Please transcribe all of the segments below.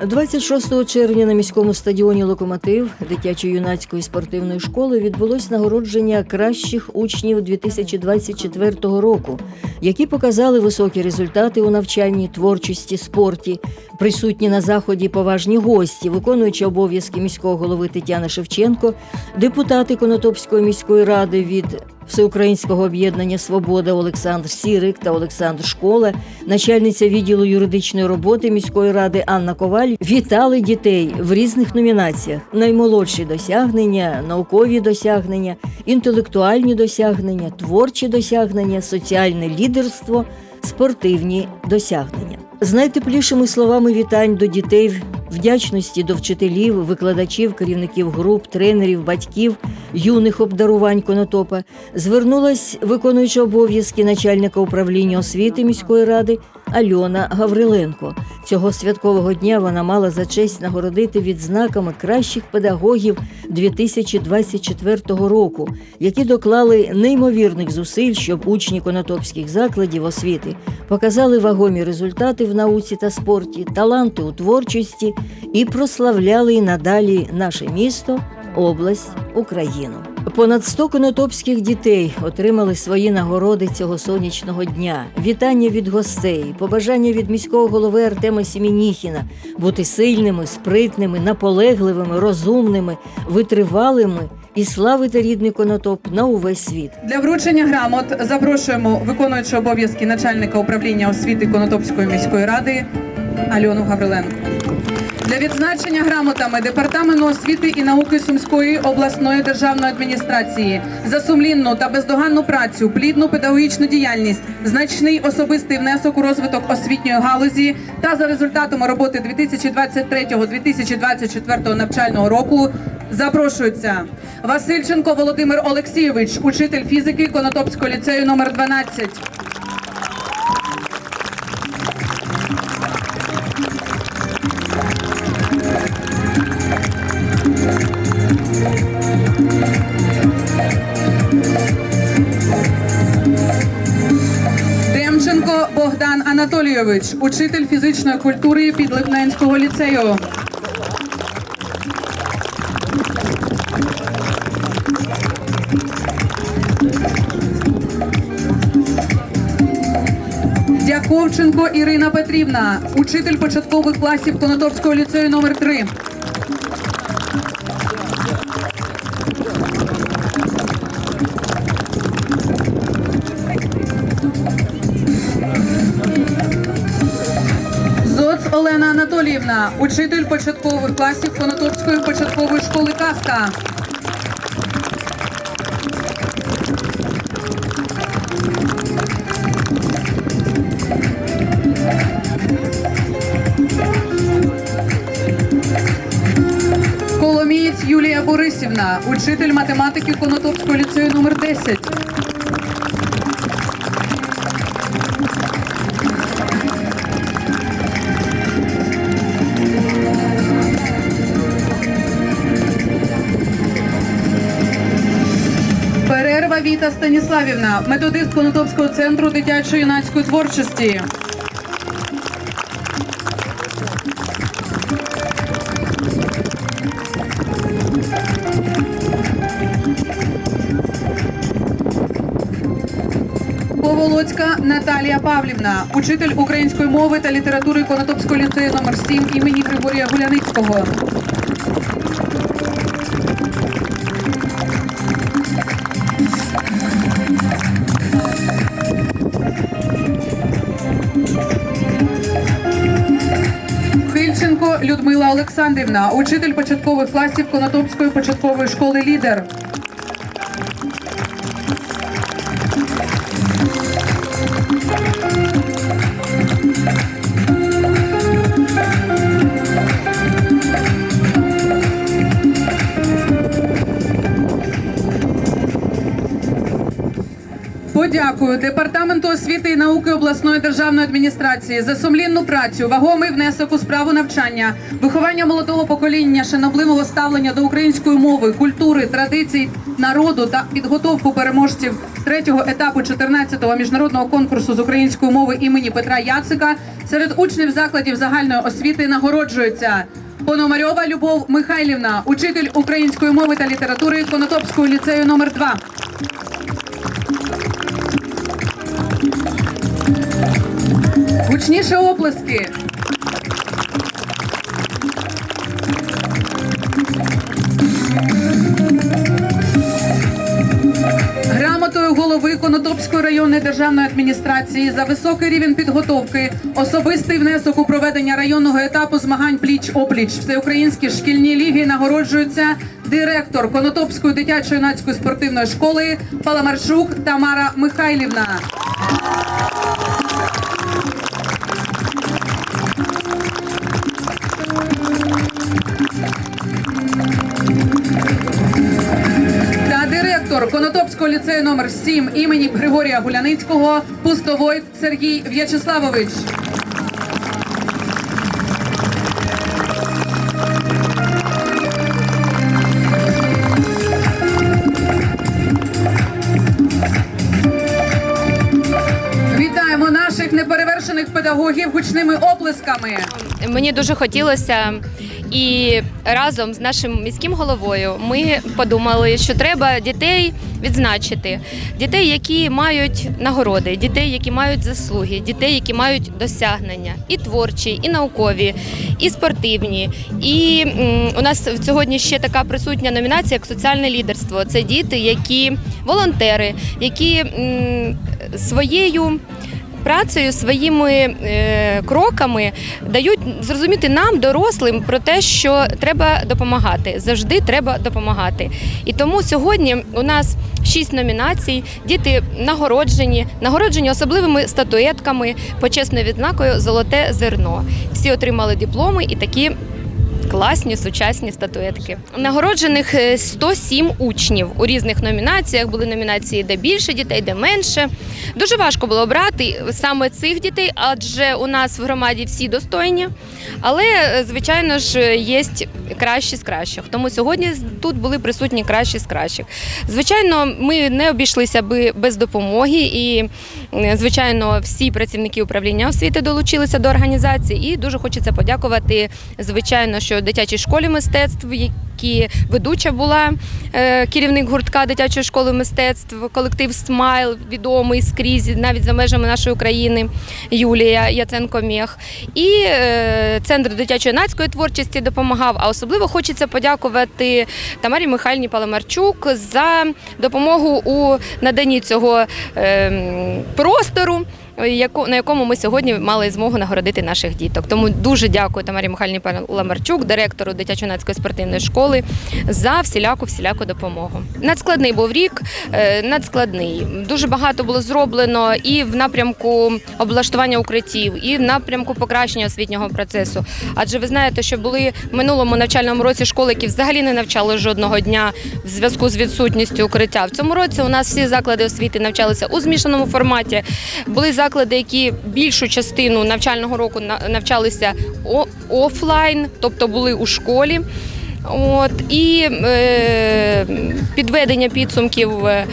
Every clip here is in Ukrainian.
26 червня на міському стадіоні Локомотив дитячо-юнацької спортивної школи відбулось нагородження кращих учнів 2024 року, які показали високі результати у навчанні, творчості, спорті. Присутні на заході поважні гості, виконуючи обов'язки міського голови Тетяна Шевченко, депутати Конотопської міської ради від Всеукраїнського об'єднання Свобода Олександр Сірик та Олександр Школа, начальниця відділу юридичної роботи міської ради Анна Коваль вітали дітей в різних номінаціях: наймолодші досягнення, наукові досягнення, інтелектуальні досягнення, творчі досягнення, соціальне лідерство, спортивні досягнення. З найтеплішими словами вітань до дітей, вдячності до вчителів, викладачів, керівників груп, тренерів, батьків, юних обдарувань Конотопа звернулась виконуюча обов'язки начальника управління освіти міської ради Альона Гавриленко. Цього святкового дня вона мала за честь нагородити відзнаками кращих педагогів 2024 року, які доклали неймовірних зусиль, щоб учні конотопських закладів освіти показали вагомі результати в науці та спорті, таланти у творчості і прославляли й надалі наше місто, область, Україну. Понад 100 конотопських дітей отримали свої нагороди цього сонячного дня. Вітання від гостей, побажання від міського голови Артема Сімініхіна бути сильними, спритними, наполегливими, розумними, витривалими і славити рідний конотоп на увесь світ. Для вручення грамот запрошуємо виконуючого обов'язки начальника управління освіти Конотопської міської ради Альону Гавриленко. Для відзначення грамотами департаменту освіти і науки Сумської обласної державної адміністрації за сумлінну та бездоганну працю, плідну педагогічну діяльність, значний особистий внесок у розвиток освітньої галузі та за результатами роботи 2023-2024 навчального року запрошується Васильченко Володимир Олексійович, учитель фізики Конотопського ліцею номер 12. Анатолійович, учитель фізичної культури Підлипненського ліцею. Дяковченко Ірина Петрівна, учитель початкових класів Конотопського ліцею номер 3 Анатоліївна, учитель початкових класів Конотопської початкової школи Казка. Коломієць Юлія Борисівна, учитель математики Конотопського ліцею номер 10. Віта Станіславівна, методист Конотопського центру дитячо-юнацької творчості. Поволоцька Наталія Павлівна, учитель української мови та літератури Конотопського ліцею номер 7 імені Григорія Гуляницького. Людмила Олександрівна, учитель початкових класів Конотопської початкової школи Лідер. Дякую департаменту освіти і науки обласної державної адміністрації за сумлінну працю, вагомий внесок у справу навчання, виховання молодого покоління, шанобливого ставлення до української мови, культури, традицій народу та підготовку переможців третього етапу 14-го міжнародного конкурсу з української мови імені Петра Яцика серед учнів закладів загальної освіти нагороджується. Пономарьова Любов Михайлівна, учитель української мови та літератури Конотопського ліцею номер 2 Гучніше оплески. Грамотою голови Конотопської районної державної адміністрації за високий рівень підготовки, особистий внесок у проведення районного етапу змагань пліч опліч всеукраїнські шкільні ліги нагороджується директор Конотопської дитячо-юнацької спортивної школи Паламарчук Тамара Михайлівна. Конотопського ліцею номер 7 імені Григорія Гуляницького Пустовой Сергій В'ячеславович. Вітаємо наших неперевершених педагогів гучними оплесками. Мені дуже хотілося, і разом з нашим міським головою ми подумали, що треба дітей відзначити. Дітей, які мають нагороди, дітей, які мають заслуги, дітей, які мають досягнення і творчі, і наукові, і спортивні. І у нас сьогодні ще така присутня номінація як соціальне лідерство. Це діти, які волонтери, які своєю працею, своїми е, кроками дають зрозуміти нам, дорослим, про те, що треба допомагати. Завжди треба допомагати. І тому сьогодні у нас шість номінацій. Діти нагороджені, нагороджені особливими статуетками, почесною відзнакою Золоте зерно. Всі отримали дипломи і такі. Класні сучасні статуетки. Нагороджених е, 107 учнів у різних номінаціях. Були номінації, де більше дітей, де менше. Дуже важко було обрати саме цих дітей, адже у нас в громаді всі достойні. Але, е, звичайно ж, є кращі з кращих. Тому сьогодні тут були присутні кращі з кращих. Звичайно, ми не обійшлися би без допомоги, і, е, звичайно, всі працівники управління освіти долучилися до організації. І дуже хочеться подякувати, звичайно, що дитячій школі мистецтв, які ведуча була е, керівник гуртка дитячої школи мистецтв, колектив Смайл, відомий скрізь, навіть за межами нашої України, Юлія Яценко Мєх. І е, центр дитячо-юнацької творчості допомагав. А особливо хочеться подякувати Тамарі Михайлівні Паламарчук за допомогу у наданні цього е, простору. Яку- На якому ми сьогодні мали змогу нагородити наших діток. Тому дуже дякую Тамарі Михайлівні Паламарчук, директору дитячо-юнацької спортивної школи, за всіляку всіляку допомогу. Надскладний був рік, е, надскладний. Дуже багато було зроблено і в напрямку облаштування укриттів, і в напрямку покращення освітнього процесу. Адже ви знаєте, що були в минулому навчальному році школи, які взагалі не навчали жодного дня в зв'язку з відсутністю укриття. В цьому році у нас всі заклади освіти навчалися у змішаному форматі. Були заклади, які більшу частину навчального року навчалися офлайн, тобто були у школі. От і е, підведення підсумків е,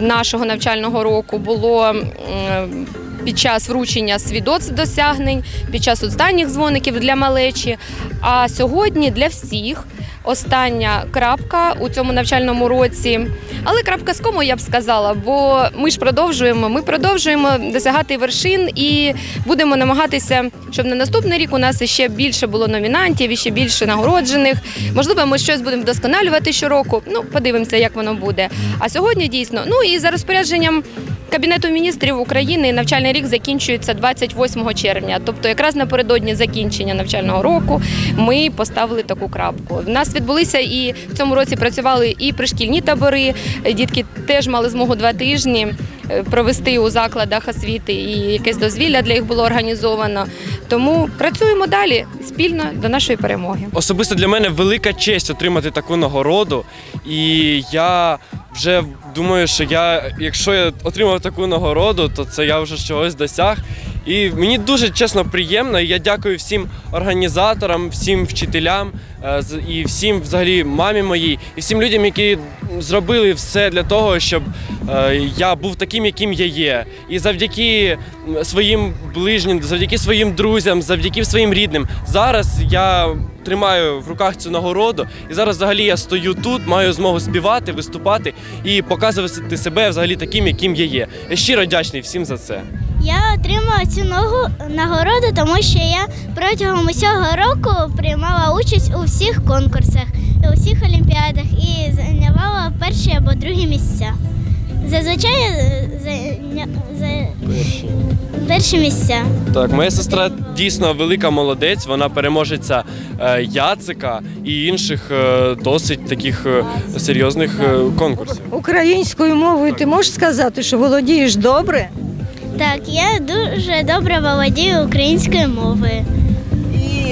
нашого навчального року було м, під час вручення свідоцтв досягнень, під час останніх дзвоників для малечі. А сьогодні для всіх остання крапка у цьому навчальному році. Але крапка з кому я б сказала, бо ми ж продовжуємо. Ми продовжуємо досягати вершин і будемо намагатися, щоб на наступний рік у нас ще більше було номінантів, і ще більше нагороджених. Можливо, ми щось будемо вдосконалювати щороку. Ну, подивимося, як воно буде. А сьогодні дійсно, ну і за розпорядженням. Кабінету міністрів України навчальний рік закінчується 28 червня, тобто якраз напередодні закінчення навчального року ми поставили таку крапку. У нас відбулися і в цьому році працювали і пришкільні табори. Дітки теж мали змогу два тижні е, провести у закладах освіти, і якесь дозвілля для їх було організовано. Тому працюємо далі спільно до нашої перемоги. Особисто для мене велика честь отримати таку нагороду, і я вже думаю, що я, якщо я отримав таку нагороду, то це я вже чогось досяг. І мені дуже чесно приємно. Я дякую всім організаторам, всім вчителям е, і всім, взагалі, мамі моїй, і всім людям, які зробили все для того, щоб е, я був таким, яким я є. І завдяки своїм ближнім, завдяки своїм друзям, завдяки своїм рідним. Зараз я тримаю в руках цю нагороду, і зараз взагалі я стою тут, маю змогу співати, виступати і показувати себе взагалі таким, яким я є. Я щиро вдячний всім за це. Я отримала цю ногу нагороду, тому що я протягом усього року приймала участь у всіх конкурсах, у всіх олімпіадах і зайнявала перші або другі місця. Зазвичай е, зайня... за... перші місця. Так, моя сестра дійсно велика молодець. Вона переможеця е, Яцика і інших е, досить таких серйозних конкурсів. Українською мовою ти можеш сказати, що володієш добре? Так, я дуже добре володію українською мовою.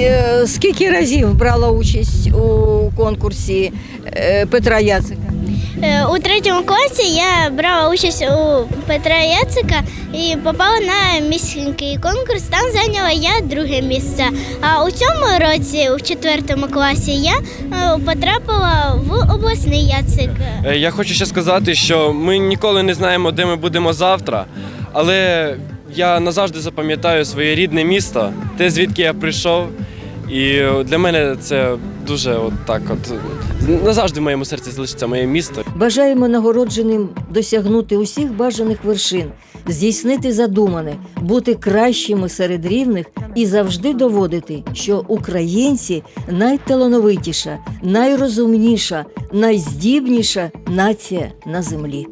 Е, скільки разів брала участь у конкурсі е, Петра Яцика? Е, У третьому класі я брала участь у Петра Яцика і попала на міський конкурс. Там зайняла я друге місце. А у цьому році, у четвертому класі, я потрапила в обласний Яцик. Я хочу ще сказати, що ми ніколи не знаємо, де ми будемо завтра, але я назавжди запам'ятаю своє рідне місто, те, звідки я прийшов. І для мене це дуже от так, от назавжди в моєму серці залишиться моє місто. Бажаємо нагородженим досягнути усіх бажаних вершин, здійснити задумане, бути кращими серед рівних і завжди доводити, що українці найталановитіша, найрозумніша, найздібніша нація на землі.